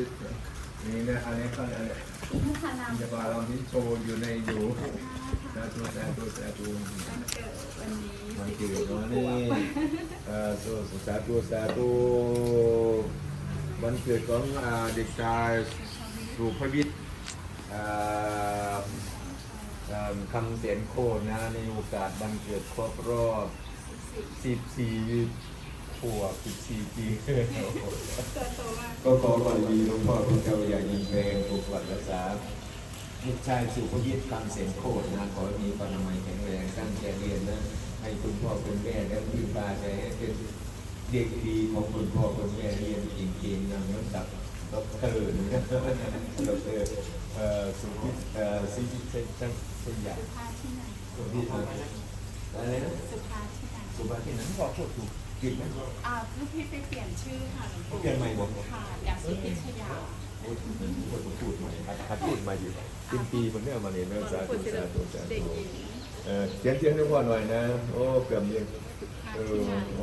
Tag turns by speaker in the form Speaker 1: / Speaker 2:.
Speaker 1: ิดนี่นะอันนี้ก็อันนี้
Speaker 2: มุขนาม
Speaker 1: จะพาเราที่โชว์อยู่ในอยู่สาธุสาธุสาธุ
Speaker 2: วันเกิดวันนี้
Speaker 1: มันเกิดวันนี้เอ่อสาธุสาธุวันเกิดของเด็กชายสุภวิทย์คำเสียนโคนะในโอกาสวันเกิดครบรอบ 14ขวบ14ปี
Speaker 2: เก็
Speaker 1: ขอวันดีหลวงพ่อพระเจ้าอย่ายิงเพลงถูกหลักรักษาลูกชายสุภยิตคำเสียงโคตรนะขอมีปรมัยแข็งแรงตั้งใจเรียนนะให้คุณพ่อคุณแม่และพี่ปาใจให้เป็นเด็กดีของคุณพ่อคุณแม่เรียนเก่งๆนำน้ำดับด็อกเตอร์นะด็อกเตอร์เออสุภิตเออสุภิเช่นช่างเช่นย่าง
Speaker 2: สุภาที่ไหน
Speaker 1: สุภิตอะไรนะ
Speaker 2: สุภาที่ไหน
Speaker 1: สุภาที่นั้นพ่อพูดถูกผิดไหม
Speaker 2: อ่าลูกพี่ไปเปลี่ยนชื่อค่ะ ปู่
Speaker 1: เปลี่ยนใหม่บอก
Speaker 2: ค่ะอยากสุพิชยา
Speaker 1: โอ้ยพูดพูดใหม่หัดพูดใหม่อยู่สิ้นปีผมเนี่ยมาเนี่ยนะสาธุสาธุสา
Speaker 2: เด็ก
Speaker 1: ธุ
Speaker 2: หญิง
Speaker 1: เออเสียงเสียงทุกคนหน่อยนะ โอ้เกือบเย็น
Speaker 2: สุภา
Speaker 1: เอ
Speaker 2: ที่
Speaker 1: อ
Speaker 2: ไหน
Speaker 1: โอ้